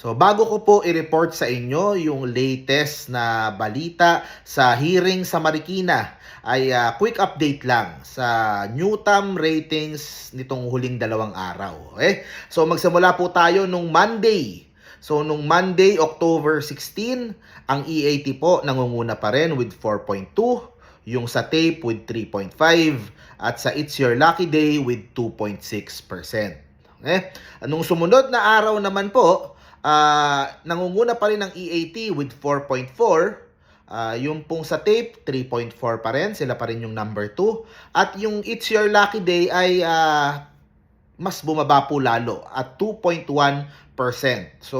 So bago ko po i-report sa inyo yung latest na balita sa hearing sa Marikina ay ah, quick update lang sa Newtam ratings nitong huling dalawang araw. Okay? So magsimula po tayo nung Monday. So nung Monday, October 16, ang EAT po nangunguna pa rin with 4.2, yung sa tape with 3.5 at sa It's Your Lucky Day with 2.6%. Okay? Anong sumunod na araw naman po, ah, nangunguna pa rin ang EAT with 4.4. Ah, yung pong sa tape, 3.4 pa rin. Sila pa rin yung number 2. At yung It's Your Lucky Day ay ah, mas bumaba po lalo at 2.1%. So,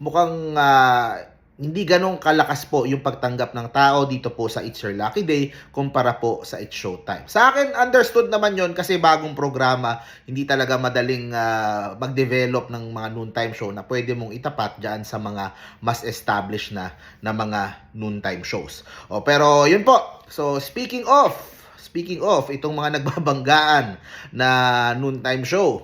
mukhang ah, hindi ganong kalakas po yung pagtanggap ng tao dito po sa It's Your Lucky Day kumpara po sa It's Showtime. Sa akin, understood naman yon kasi bagong programa, hindi talaga madaling ah, mag-develop ng mga noontime show na pwede mong itapat dyan sa mga mas established na na mga noontime shows. O, pero yun po. So, speaking of, speaking of, itong mga nagbabanggaan na noontime show,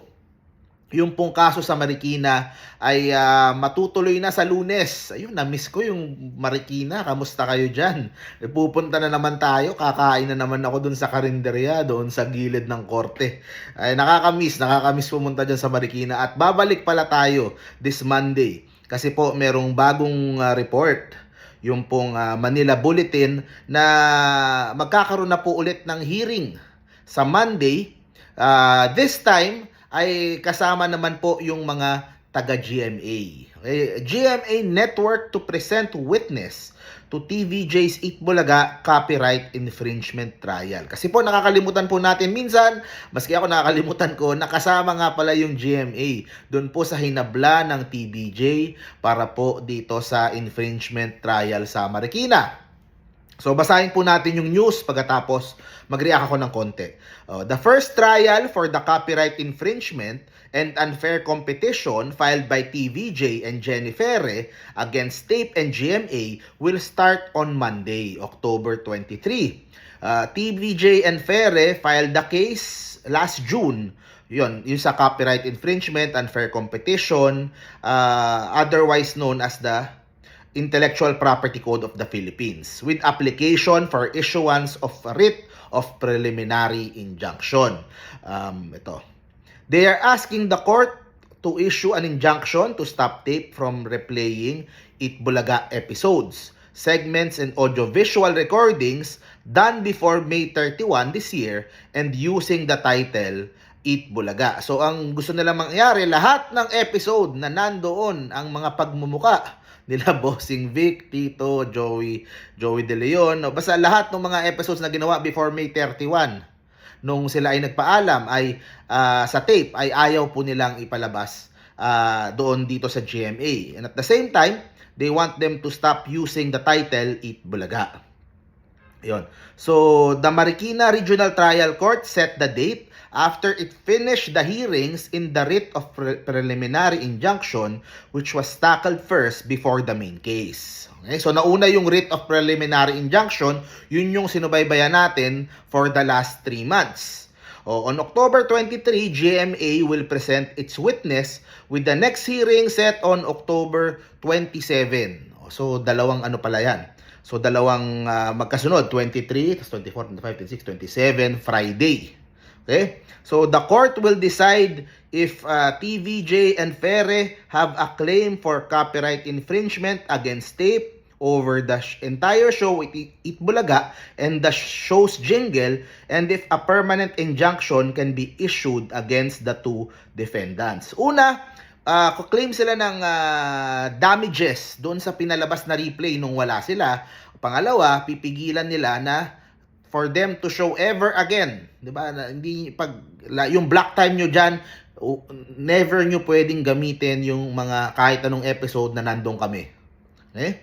yung pong kaso sa Marikina ay ah, matutuloy na sa lunes. Ayun, na-miss ko yung Marikina. Kamusta kayo dyan? E, pupunta na naman tayo. Kakain na naman ako dun sa karinderya, doon sa gilid ng korte. Ay, nakakamiss, nakakamiss pumunta dyan sa Marikina. At babalik pala tayo this Monday. Kasi po, merong bagong ah, report yung pong ah, Manila Bulletin na magkakaroon na po ulit ng hearing sa Monday. Ah, this time ay kasama naman po yung mga taga GMA. GMA Network to present witness to TVJ's Itbulaga copyright infringement trial. Kasi po nakakalimutan po natin minsan, maski ako nakakalimutan ko, nakasama nga pala yung GMA doon po sa hinabla ng TVJ para po dito sa infringement trial sa Marikina. So basahin po natin yung news pagkatapos mag-react ako ng konti. Uh, the first trial for the copyright infringement and unfair competition filed by TVJ and Jenny Ferre against Tape and GMA will start on Monday, October 23. Uh, TVJ and Ferre filed the case last June yun, yung sa copyright infringement, unfair competition, uh, otherwise known as the Intellectual Property Code of the Philippines with application for issuance of writ of preliminary injunction. Um, ito. They are asking the court to issue an injunction to stop tape from replaying Itbulaga episodes, segments, and audiovisual recordings done before May 31 this year and using the title Eat Bulaga. So ang gusto nila mangyari, lahat ng episode na nandoon ang mga pagmumuka nila Bossing Vic, Tito, Joey, Joey De Leon, no? basta lahat ng mga episodes na ginawa before May 31 nung sila ay nagpaalam ay ah, sa tape ay ayaw po nilang ipalabas ah, doon dito sa GMA. And at the same time, they want them to stop using the title Eat Bulaga. Yon. So, the Marikina Regional Trial Court set the date after it finished the hearings in the writ of pre- preliminary injunction which was tackled first before the main case. Okay? So, nauna yung writ of preliminary injunction, yun yung sinubaybayan natin for the last three months. O, on October 23, GMA will present its witness with the next hearing set on October 27. O, So, dalawang ano pala yan. So, dalawang ah, magkasunod, 23, tapos 24, 25, 26, 27, Friday. Okay? So, the court will decide if ah, TVJ and Ferre have a claim for copyright infringement against tape over the entire show Eat Eat Bulaga and the show's jingle and if a permanent injunction can be issued against the two defendants. Una, uh, claim sila ng ah, damages doon sa pinalabas na replay nung wala sila. Pangalawa, pipigilan nila na for them to show ever again, 'di ba? Hindi pag yung black time nyo diyan, never nyo pwedeng gamitin yung mga kahit anong episode na nandun kami. Okay?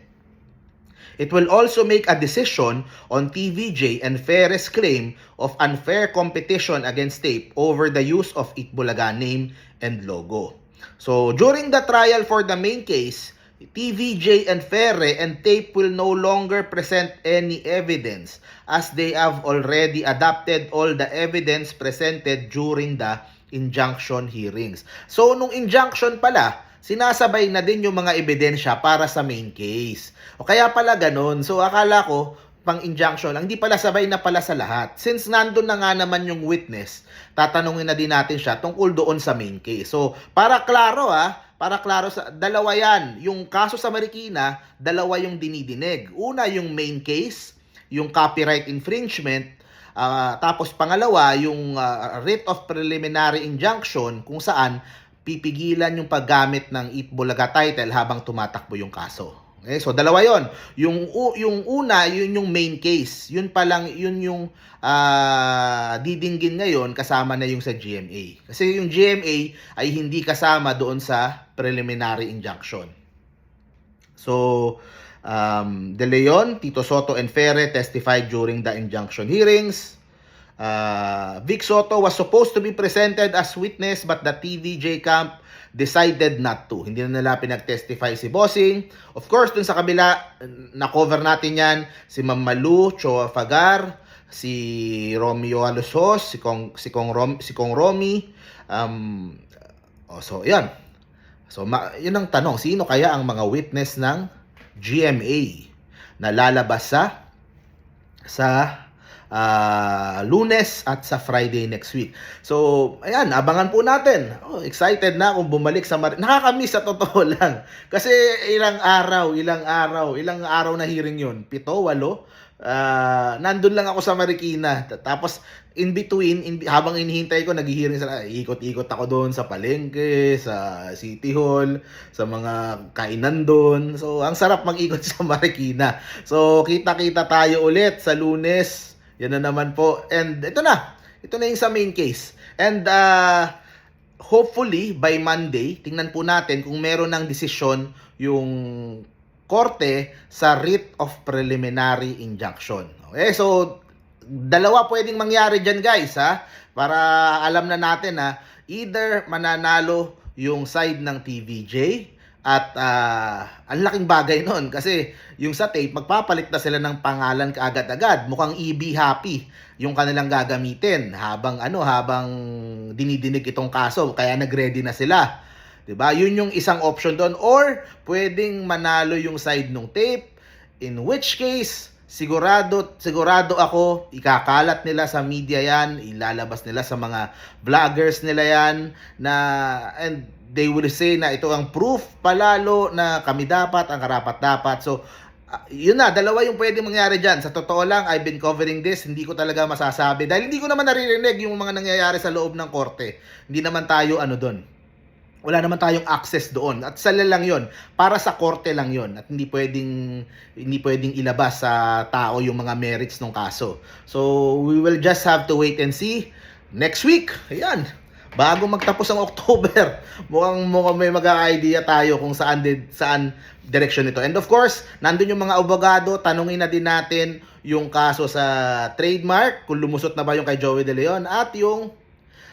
It will also make a decision on TVJ and Ferres' claim of unfair competition against tape over the use of Itbulaga name and logo. So, during the trial for the main case, TVJ and Ferre and tape will no longer present any evidence as they have already adopted all the evidence presented during the injunction hearings. So, nung injunction pala, sinasabay na din yung mga ebidensya para sa main case. O kaya pala ganun. So akala ko, pang injunction lang, hindi pala sabay na pala sa lahat. Since nandun na nga naman yung witness, tatanungin na din natin siya tungkol doon sa main case. So, para klaro ah, para klaro sa dalawa yan. Yung kaso sa Marikina, dalawa yung dinidinig. Una yung main case, yung copyright infringement, ah, tapos pangalawa yung ah, writ of preliminary injunction kung saan pipigilan yung paggamit ng Eat Bulaga title habang tumatakbo yung kaso. Okay, so dalawa 'yon. Yung yung una, yun yung main case. Yun pa lang yun yung ah, didinggin ngayon kasama na yung sa GMA. Kasi yung GMA ay hindi kasama doon sa preliminary injunction. So, um, De Leon, Tito Soto, and Ferre testified during the injunction hearings. Uh, Vic Soto was supposed to be presented as witness but the TVJ camp decided not to. Hindi na nila pinag-testify si Bossing. Of course, dun sa kabila, na-cover natin yan, si Ma'am Malu, Choa Fagar, si Romeo Alosos, si Kong, si Kong, Rom, si Kong Romy. Um, oh, so, yan. So, ma- yun ang tanong, sino kaya ang mga witness ng GMA na lalabas sa sa ah, lunes at sa Friday next week. So, ayan, abangan po natin. Oh, excited na akong bumalik sa Mar- Nakakamiss sa totoo lang. Kasi ilang araw, ilang araw, ilang araw na hearing yun. Pito, walo. Ah, nandun lang ako sa Marikina. Ta- Tapos, in between, in, habang inihintay ko, nag-hearing sila, ikot-ikot ako doon sa palengke, sa City Hall, sa mga kainan doon. So, ang sarap mag-ikot sa Marikina. So, kita-kita tayo ulit sa lunes. Yan na naman po. And ito na. Ito na yung sa main case. And uh, hopefully, by Monday, tingnan po natin kung meron ng desisyon yung korte sa writ of preliminary injunction. Okay, so dalawa pwedeng mangyari dyan guys ha para alam na natin ha either mananalo yung side ng TVJ at ah, ang laking bagay nun kasi yung sa tape magpapalit na sila ng pangalan kaagad-agad. Mukhang EB happy yung kanilang gagamitin habang ano habang dinidinig itong kaso kaya nagready na sila. 'di ba yun yung isang option doon or pwedeng manalo yung side ng tape in which case sigurado sigurado ako ikakalat nila sa media yan ilalabas nila sa mga vloggers nila yan na and they will say na ito ang proof palalo na kami dapat ang karapat dapat. So ah, yun na, dalawa yung pwede mangyari dyan. Sa totoo lang, I've been covering this, hindi ko talaga masasabi. Dahil hindi ko naman naririnig yung mga nangyayari sa loob ng korte. Hindi naman tayo ano doon wala naman tayong access doon. At sala lang yon para sa korte lang yon at hindi pwedeng hindi pwedeng ilabas sa tao yung mga merits ng kaso. So we will just have to wait and see next week. Ayan bago magtapos ang October mukhang mukhang may mag-idea tayo kung saan din saan direction nito and of course nandun yung mga abogado tanungin na din natin yung kaso sa trademark kung lumusot na ba yung kay Joey De Leon at yung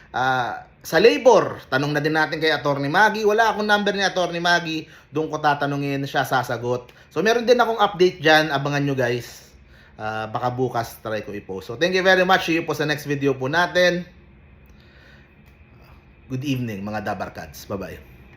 Ah, sa labor, tanong na din natin kay Attorney Maggie. Wala akong number ni Attorney Maggie. Doon ko tatanungin, siya sasagot. So, meron din akong update dyan. Abangan nyo guys. Ah, baka bukas try ko i-post. So, thank you very much. See you po sa next video po natin. Good evening mga Dabarkads. Bye-bye.